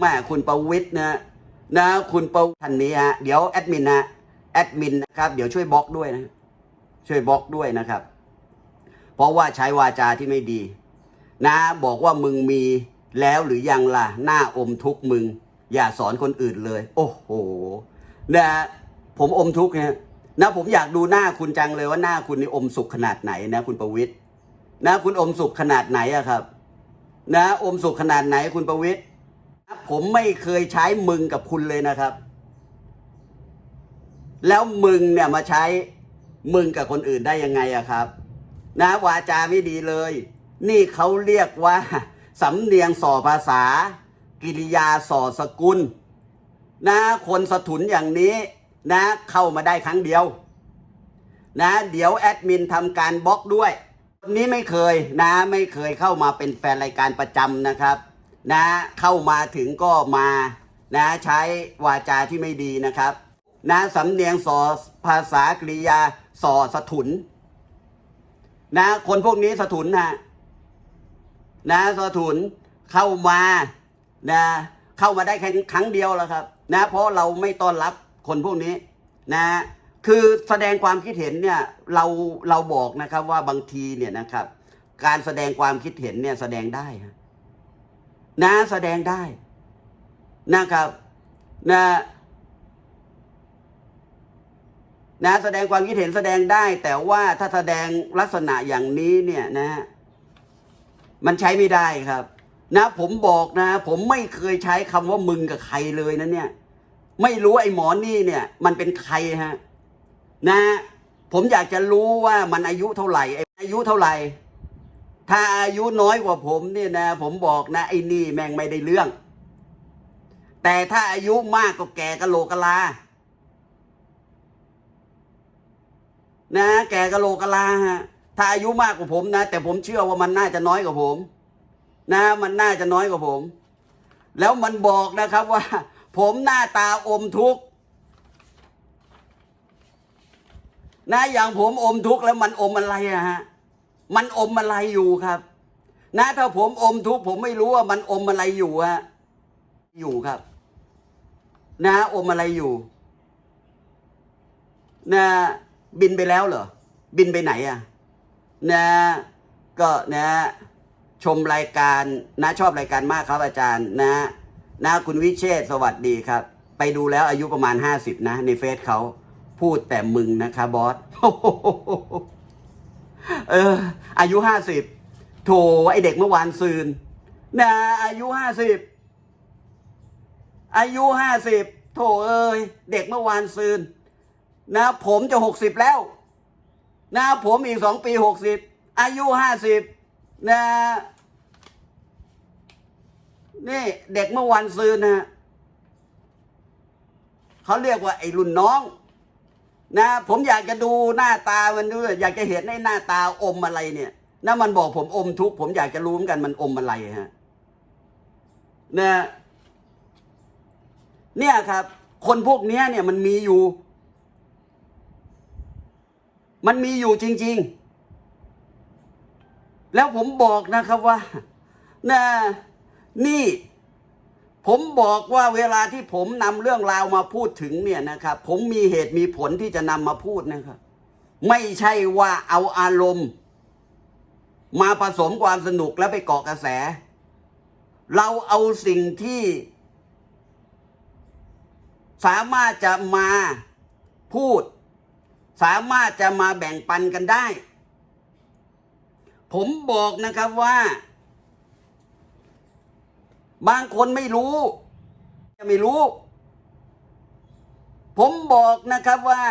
แม่คุณประวิทย์นะนะคุณประท่านนี้ฮะเดี๋ยวแอดมินนะแอดมินนะครับเดี๋ยวช่วยบล็อกด้วยนะช่วยบล็อกด้วยนะครับ เพราะว่าใช้วาจาที่ไม่ดี นะ บอกว่ามึงมีแล้วหรือยังล่ะหน้าอมทุกมึง อย่าสอนคนอื่นเลย โอ้โหนะผมอมทุกเนี่ยนะผมอยากดูหน้าคุณจังเลยว่าหน้าคุณนี่อมสุขขนาดไหนนะ คุณประวิทย์นะ คุณอมสุขขนาดไหนอะครับ นะ อมสุขขนาดไหนคุณประวิทย์ ผมไม่เคยใช้มึงกับคุณเลยนะครับ แล้วมึงเนี่ยมาใช้มึงกับคนอื่นได้ยังไงอะครับ นะวาจาไม่ดีเลย นี่เขาเรียกว่าสำเนียงส่อภาษา กิริยาส่อสกุล นะ คนสถุนอย่างนี้ นะ เข้ามาได้ครั้งเดียว นะ เดี๋ยวแอดมินทำการบล็อกด้วยคนนี้ไม่เคยนะ ไม่เคยเข้ามาเป็นแฟนรายการประจำนะครับ นะเข้ามาถึงก็มานะใช้วาจาที่ไม่ดีนะครับนะสำเนียงสอภาษากริยาสอสถุนนะคนพวกนี้สถุนนะนะสถุนเข้ามานะเข้ามาได้แค่ครั้งเดียวแล้วครับ นะเพราะเราไม่ต้อนรับคนพวกนี้นะคือแสดงความคิดเห็นเนี่ยเราเราบอกนะครับว่าบางทีเนี่ยนะครับ การแสดงความคิดเห็นเนี่ยแสดงได้ฮะ นะแสดงได้นะครับนะนะแสดงความคิดเห็นแสดงได้ แต่ว่าถ้าแสดงลักษณะอย่างนี้เนี่ยนะฮะมันใช้ไม่ได้ครับ นะผมบอกนะ ผมไม่เคยใช้คำว่ามึงกับใครเลยนะเนี่ย ไม่รู้ไอ้หมอนี่เนี่ย มันเป็นใครฮะ นะ ผมอยากจะรู้ว่ามันอายุเท่าไหร่ไออายุเท่าไหร่ ถ้าอายุน้อยกว่าผมเนี่ยนะ ผมบอกนะไอ้นี่แม่งไม่ได้เรื่อง แต่ถ้าอายุมากก็แก่กะโหลกะลา นะ แกกะโหลกกะลาฮะถ้าอายุมากกว่าผมนะ แต่ผมเชื่อว่ามันน่าจะน้อยกว่าผม นะ มันน่าจะน้อยกว่าผม แล้วมันบอกนะครับว่า ผมหน้าตาอมทุกข์นะอย่างผมอมทุกข์แล้วมันอมอะไรอะฮะ มันอมอะไรอยู่ครับ นะถ้าผมอมทุกผมไม่รู้ว่ามันอมอะไรอยู่ฮะอยู่ครับ นะอมอะไรอยู่ นะ บินไปแล้วเหรอบินไปไหนอะนะ ก็นะ ชมรายการนะชอบรายการมากครับอาจารย์ นะ นะคุณวิเชษสวัสดีครับ ไปดูแล้วอายุประมาณห้าสิบนะ ในเฟซเขาพูดแต่มึงนะคะบอส เออ อายุห้าสิบโถไอเด็กเมื่อวานซืนนะอายุห้าสิบอายุห้าสิบโถเอ้ยเด็กเมื่อวานซืนนะ ผมจะหกสิบแล้ว นะผมอีกสองปีหกสิบอายุห้าสิบนะนี่เด็กเมื่อวันซืนนะเขาเรียกว่าไอ้รุ่นน้อง นะ ผมอยากจะดูหน้าตามันด้วยอยากจะเห็นในหน้าตาอมอะไรเนี่ยนะมันบอกผมอมทุกข์ผมอยากจะรู้เหมือนกันมันอมอะไรฮะนะเนี่ยครับ คนพวกนี้เนี่ยมันมีอยู่ มันมีอยู่จริง ๆ แล้วผมบอกนะครับว่านะนี่ ผมบอกว่าเวลาที่ผมนำเรื่องราวมาพูดถึงเนี่ยนะครับ ผมมีเหตุมีผลที่จะนำมาพูดนะครับ ไม่ใช่ว่าเอาอารมณ์ มาผสมความสนุกแล้วไปเกาะกระแส เราเอาสิ่งที่ สามารถจะมาพูด สามารถจะมาแบ่งปันกันได้ ผมบอกนะครับว่า บางคนไม่รู้ จะไม่รู้ ผมบอกนะครับว่า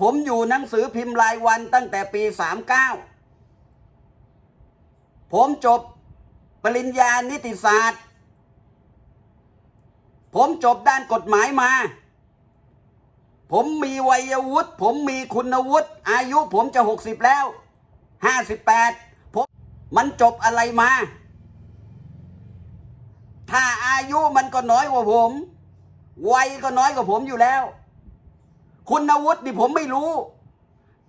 ผมอยู่หนังสือพิมพ์รายวันตั้งแต่ปี39ผมจบปริญญานิติศาสตร์ ผมจบด้านกฎหมายมา ผมมีวัยวุฒิ ผมมีคุณวุฒิ อายุผมจะ60แล้ว58ผมมันจบอะไรมา ถ้าอายุมันก็น้อยกว่าผม วัยก็น้อยกว่าผมอยู่แล้ว คุณวุฒินี่ผมไม่รู้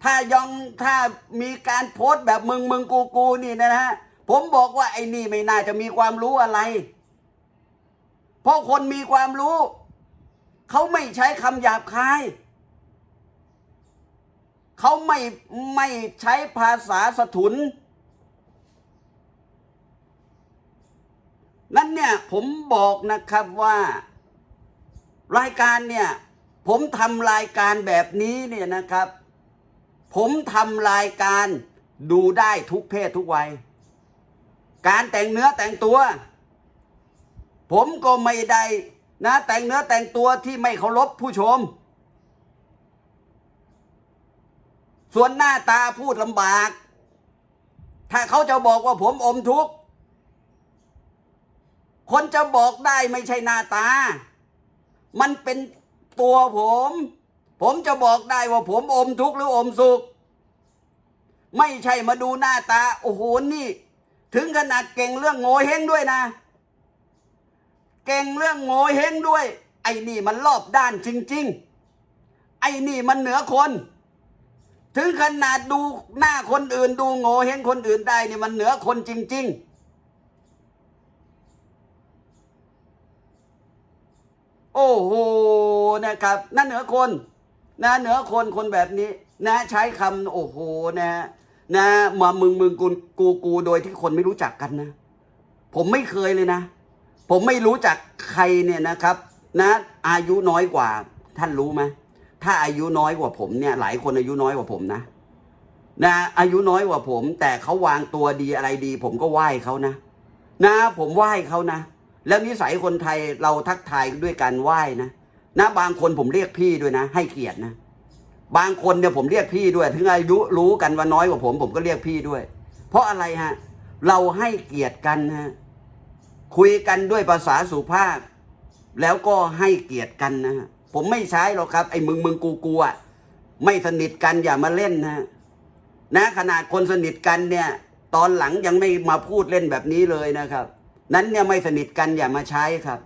ถ้ายองถ้ามีการโพสต์แบบมึงมึงกูกูนี่นะฮะผมบอกว่าไอ้นี่ไม่น่าจะมีความรู้อะไร เพราะคนมีความรู้ เขาไม่ใช้คำหยาบคาย เขาไม่ไม่ใช้ภาษาสถุน นั้น เนี่ยผมบอกนะครับว่า รายการเนี่ย ผมทำรายการแบบนี้เนี่ยนะครับ ผมทำรายการดูได้ทุกเพศทุกวัย การแต่งเนื้อแต่งตัว ผมก็ไม่ได้นะแต่งเนื้อแต่งตัวที่ไม่เคารพผู้ชม ส่วนหน้าตาพูดลำบาก ถ้าเขาจะบอกว่าผมอมทุกข์ คนจะบอกได้ไม่ใช่หน้าตา มันเป็นตัวผม ผมจะบอกได้ว่าผมอมทุกข์หรืออมสุข ไม่ใช่มาดูหน้าตา โอ้โหนี่ ถึงขนาดเก่งเรื่องโง่เฮงด้วยนะ เก่งเรื่องโง่เฮงด้วย ไอ้นี่มันรอบด้านจริง ๆ ไอ้นี่มันเหนือคนถึงขนาดดูหน้าคนอื่นดูโง่เฮงคนอื่นได้นี่มันเหนือคนจริง ๆ โอ้โหนะครับนั่นเหนือคนนะเหนือคนคนแบบนี้ นะใช้คำโอ้โหนะนะมามึงมึงกูกูกูโดยที่คนไม่รู้จักกันนะ ผมไม่เคยเลยนะ ผมไม่รู้จักใครเนี่ยนะครับ นะ อายุน้อยกว่า ท่านรู้ไหมถ้าอายุน้อยกว่าผมเนี่ยหลายคนอายุน้อยกว่าผมนะนะอายุน้อยกว่าผม แต่เขาวางตัวดีอะไรดี ผมก็ไหว้เขานะ นะ ผมไหว้เขานะ แล้วนิสัยคนไทยเราทักทายด้วยการไหว้นะนะบางคนผมเรียกพี่ด้วยนะ ให้เกียรตินะ บางคนเนี่ยผมเรียกพี่ด้วย ถึงอายุรู้กันว่าน้อยกว่าผม ผมก็เรียกพี่ด้วย เพราะอะไรฮะ เราให้เกียรติกันนะคุยกันด้วยภาษาสุภาพ แล้วก็ให้เกียรติกันนะฮะผมไม่ใช้หรอกครับ ไอ้มึงมึงกูกูอะไม่สนิทกันอย่ามาเล่นนะนะขนาดคนสนิทกันเนี่ย ตอนหลังยังไม่มาพูดเล่นแบบนี้เลยนะครับ นั้นเนี่ยไม่สนิทกันอย่ามาใช้ครับ